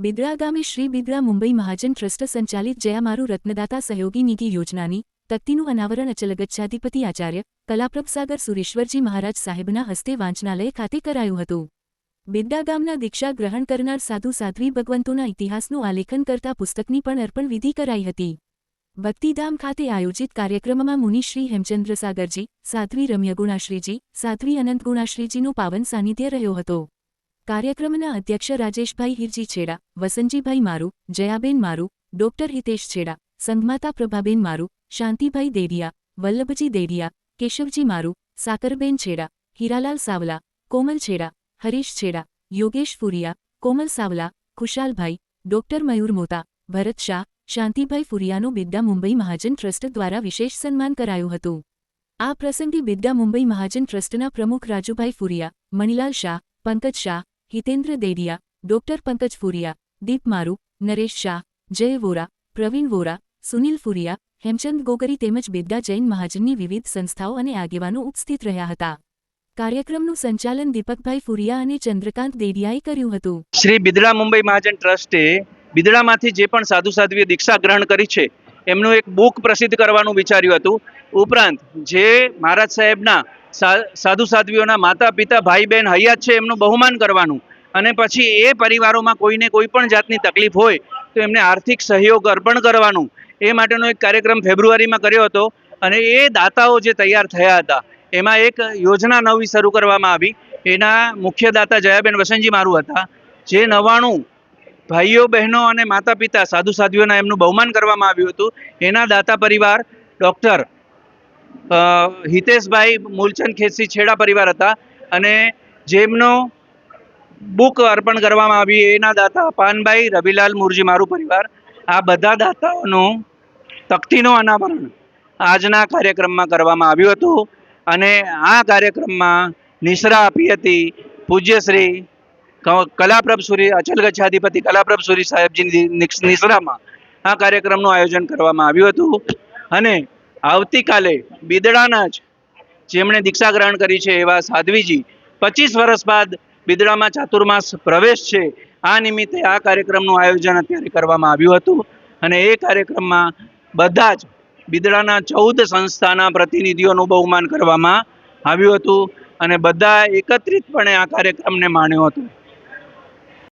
બિદડા ગામે શ્રી બિદડા મુંબઈ મહાજન ટ્રસ્ટ સંચાલિત જયા મારું રત્નદાતા સહયોગી નિધિ યોજનાની તકતીનું અનાવરણ અચલગચ્છાધિપતિ આચાર્ય કલાપ્રભસાગર સુરેશ્વરજી મહારાજ સાહેબના હસ્તે વાંચનાલય ખાતે કરાયું હતું. બિદ્દા ગામના દીક્ષા ગ્રહણ કરનાર સાધુ સાધ્વી ભગવંતોના ઇતિહાસનું આલેખન કરતા પુસ્તકની પણ અર્પણ વિધિ કરાઈ હતી. ભક્તિધામ ખાતે આયોજિત કાર્યક્રમમાં મુનિ શ્રી હેમચંદ્ર સાગરજી, સાધ્વી રમ્યગુણાશ્રીજી સાધ્વી અનંત ગુણાશ્રીજીનું પાવન સાનિધ્ય રહ્યો હતો. કાર્યક્રમના અધ્યક્ષ રાજેશભાઈ હિરજી છેડા વસંતજીભાઈ મારુ, જયાબેન મારુ, ડોક્ટર હિતેશ છેડા, સંઘમાતા પ્રભાબેન મારુ, શાંતિભાઈ દેડિયા, વલ્લભજી દેડિયા, કેશવજી મારુ, સાકરબેન છેડા, હીરાલાલ સાવલા, કોમલ છેડા, હરીશ છેડા, યોગેશ ફુરિયા, કોમલ સાવલા, ખુશાલભાઈ, ડોક્ટર મયુર મોતા, ભરત શાહ, શાંતિભાઈ ફુરિયાનું બિદ્દા મુંબઈ મહાજન ટ્રસ્ટ દ્વારા વિશેષ સન્માન કરાયું હતું. આ પ્રસંગે બિદ્દા મુંબઈ મહાજન ટ્રસ્ટના પ્રમુખ રાજુભાઈ ફુરિયા, મણિલાલ શાહ, પંકજ શાહ હિતેન્દ્ર દેડિયા, ડોક્ટર પંકજ ફુરિયા, દીપ મારુ, નરેશ શાહ, જય વોરા, પ્રવીણ વોરા, સુનિલ ફુરિયા, હેમચંદ ગોગરી તેમજ બિદ્દા જૈન મહાજનની વિવિધ સંસ્થાઓ અને આગેવાનો ઉપસ્થિત રહ્યા હતા. કાર્યક્રમનું સંચાલન દીપકભાઈ ફુરિયા અને ચંદ્રકાંત દેડિયાએ કર્યું હતું. શ્રી બિદડા મુંબઈ મહાજન ટ્રસ્ટે બિદડામાંથી જે પણ સાધુ સાધ્વીએ દીક્ષા ગ્રહણ કરી છે, એમનું એક બુક પ્રસિદ્ધ કરવાનું વિચાર્યું હતું. ઉપરાંત જે મહારાજ સાહેબના સાધુ સાધ્વીઓના માતા, પિતા, ભાઈ બહેન હૈયાત છે એમનું બહુમાન કરવાનું. અને પછી એ પરિવારોમાં કોઈને કોઈ પણ જાતની તકલીફ હોય, તો એમને આર્થિક સહયોગ અર્પણ કરવાનું. એ માટેનો એક કાર્યક્રમ ફેબ્રુઆરીમાં કર્યો હતો અને એ દાતાઓ જે તૈયાર થયા હતા, એમાં એક યોજના નવી શરૂ કરવામાં આવી. એના મુખ્ય દાતા જયાબેન વસંતજી મારું હતા, જે નવાણું ભાઈઓ, બહેનો અને માતા પિતા સાધુ સાધ્વીઓના એમનું બહુમાન કરવામાં આવ્યું હતું. એના દાતા પરિવાર ડૉક્ટર હિતેશભાઈ મૂલચંદ ખેસી છેડા પરિવાર હતા અને જેમનો બુક અર્પણ કરવામાં આવી એના દાતા પાનભાઈ રવિલાલ મુરજી મારું પરિવાર. આ બધા દાતાઓનું તકતીનો અનાવરણ આજના કાર્યક્રમમાં કરવામાં આવ્યું હતું અને આ કાર્યક્રમમાં નિશ્રા આપી હતી પૂજ્યશ્રી કલાપ્રભ સુરી, અચલ ગચ્છાધિપતિ કલાપ્રભ સુરી સાહેબજીની નિશ્રામાં આ કાર્યક્રમનું આયોજન કરવામાં આવ્યું હતું. અને આવતીકાલે બિદડાના જ જેમણે દીક્ષા ગ્રહણ કરી છે એવા સાધ્વીજી પચીસ વર્ષ બાદ બિદડામાં ચાતુર્માસ પ્રવેશ છે. આ નિમિત્તે આ કાર્યક્રમનું આયોજન અત્યારે કરવામાં આવ્યું હતું અને એ કાર્યક્રમમાં બધા જ બિદડાના ચૌદ સંસ્થાના પ્રતિનિધિઓનું બહુમાન કરવામાં આવ્યું હતું અને બધા એકત્રિતપણે આ કાર્યક્રમને માણ્યો હતો.